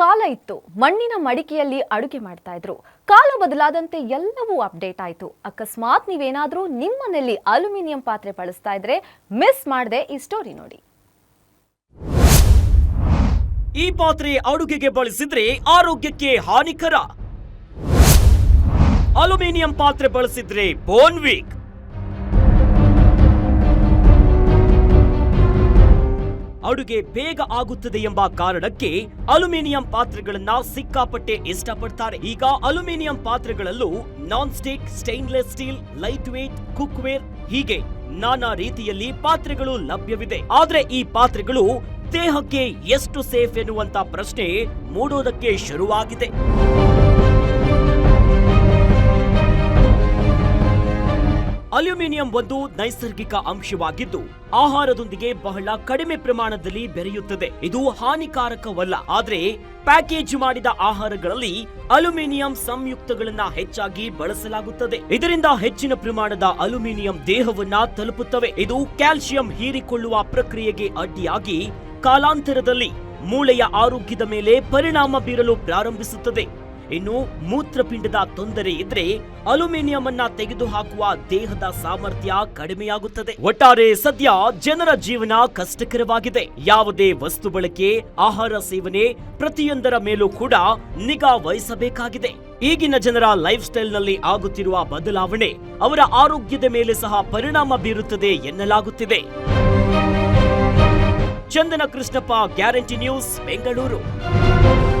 ಕಾಲ ಇತ್ತು. ಮಣ್ಣಿನ ಮಡಿಕೆಯಲ್ಲಿ ಅಡುಗೆ ಮಾಡ್ತಾ ಇದ್ರು. ಕಾಲ ಬದಲಾದಂತೆ ಎಲ್ಲವೂ ಅಪ್ಡೇಟ್ ಆಯ್ತು. ಅಕಸ್ಮಾತ್ ನೀವೇನಾದರೂ ನಿಮ್ಮನೆಯಲ್ಲಿ ಅಲ್ಯೂಮಿನಿಯಂ ಪಾತ್ರೆ ಬಳಸ್ತಾ ಇದ್ರೆ ಮಿಸ್ ಮಾಡದೆ ಈ ಸ್ಟೋರಿ ನೋಡಿ. ಈ ಪಾತ್ರೆ ಅಡುಗೆಗೆ ಬಳಸಿದ್ರೆ ಆರೋಗ್ಯಕ್ಕೆ ಹಾನಿಕರ. ಅಲ್ಯೂಮಿನಿಯಂ ಪಾತ್ರೆ ಬಳಸಿದ್ರೆ ಬೋನ್ ವೀಕ್ ಅಡುಗೆ ಬೇಗ ಆಗುತ್ತದೆ ಎಂಬ ಕಾರಣಕ್ಕೆ ಅಲ್ಯೂಮಿನಿಯಂ ಪಾತ್ರೆಗಳನ್ನ ಸಿಕ್ಕಾಪಟ್ಟೆ ಇಷ್ಟಪಡ್ತಾರೆ. ಈಗ aluminium ಪಾತ್ರೆಗಳಲ್ಲೂ non stick stainless steel light weight cookware ಹೀಗೆ ನಾನಾ ರೀತಿಯಲ್ಲಿ ಪಾತ್ರೆಗಳು ಲಭ್ಯವಿದೆ. ಆದ್ರೆ ಈ ಪಾತ್ರೆಗಳು ದೇಹಕ್ಕೆ ಎಷ್ಟು ಸೇಫ್ ಎನ್ನುವಂತ ಪ್ರಶ್ನೆ ಮೂಡೋದಕ್ಕೆ ಶುರುವಾಗಿದೆ. ಅಲ್ಯೂಮಿನಿಯಂ ಒಂದು ನೈಸರ್ಗಿಕ ಅಂಶವಾಗಿದ್ದು, ಆಹಾರದೊಂದಿಗೆ ಬಹಳ ಕಡಿಮೆ ಪ್ರಮಾಣದಲ್ಲಿ ಬೆರೆಯುತ್ತದೆ. ಇದು ಹಾನಿಕಾರಕವಲ್ಲ. ಆದರೆ, ಪ್ಯಾಕೇಜ್ ಮಾಡಿದ ಆಹಾರಗಳಲ್ಲಿ ಅಲ್ಯೂಮಿನಿಯಂ ಸಂಯುಕ್ತಗಳನ್ನ ಹೆಚ್ಚಾಗಿ ಬಳಸಲಾಗುತ್ತದೆ. ಇದರಿಂದ ಹೆಚ್ಚಿನ ಪ್ರಮಾಣದ ಅಲ್ಯೂಮಿನಿಯಂ ದೇಹವನ್ನ ತಲುಪುತ್ತವೆ. ಇದು ಕ್ಯಾಲ್ಸಿಯಂ ಹೀರಿಕೊಳ್ಳುವ ಪ್ರಕ್ರಿಯೆಗೆ ಅಡ್ಡಿಯಾಗಿ ಕಾಲಾಂತರದಲ್ಲಿ ಮೂಳೆಯ ಆರೋಗ್ಯದ ಮೇಲೆ ಪರಿಣಾಮ ಬೀರಲು ಪ್ರಾರಂಭಿಸುತ್ತದೆ. ಇನ್ನು ಮೂತ್ರಪಿಂಡದ ತೊಂದರೆ ಇದ್ರೆ ಅಲ್ಯೂಮಿನಿಯಂ ಅನ್ನ ತೆಗೆದುಹಾಕುವ ದೇಹದ ಸಾಮರ್ಥ್ಯ ಕಡಿಮೆಯಾಗುತ್ತದೆ. ಒಟ್ಟಾರೆ ಸದ್ಯ ಜನರ ಜೀವನ ಕಷ್ಟಕರವಾಗಿದೆ. ಯಾವುದೇ ವಸ್ತು ಬಳಕೆ, ಆಹಾರ ಸೇವನೆ ಪ್ರತಿಯೊಂದರ ಮೇಲೂ ಕೂಡ ನಿಗಾ ವಹಿಸಬೇಕಾಗಿದೆ. ಈಗಿನ ಜನರ ಲೈಫ್ ಸ್ಟೈಲ್ನಲ್ಲಿ ಆಗುತ್ತಿರುವ ಬದಲಾವಣೆ ಅವರ ಆರೋಗ್ಯದ ಮೇಲೆ ಸಹ ಪರಿಣಾಮ ಬೀರುತ್ತದೆ ಎನ್ನಲಾಗುತ್ತಿದೆ. Chandana Krishnappa, guarantee news, Bengaluru.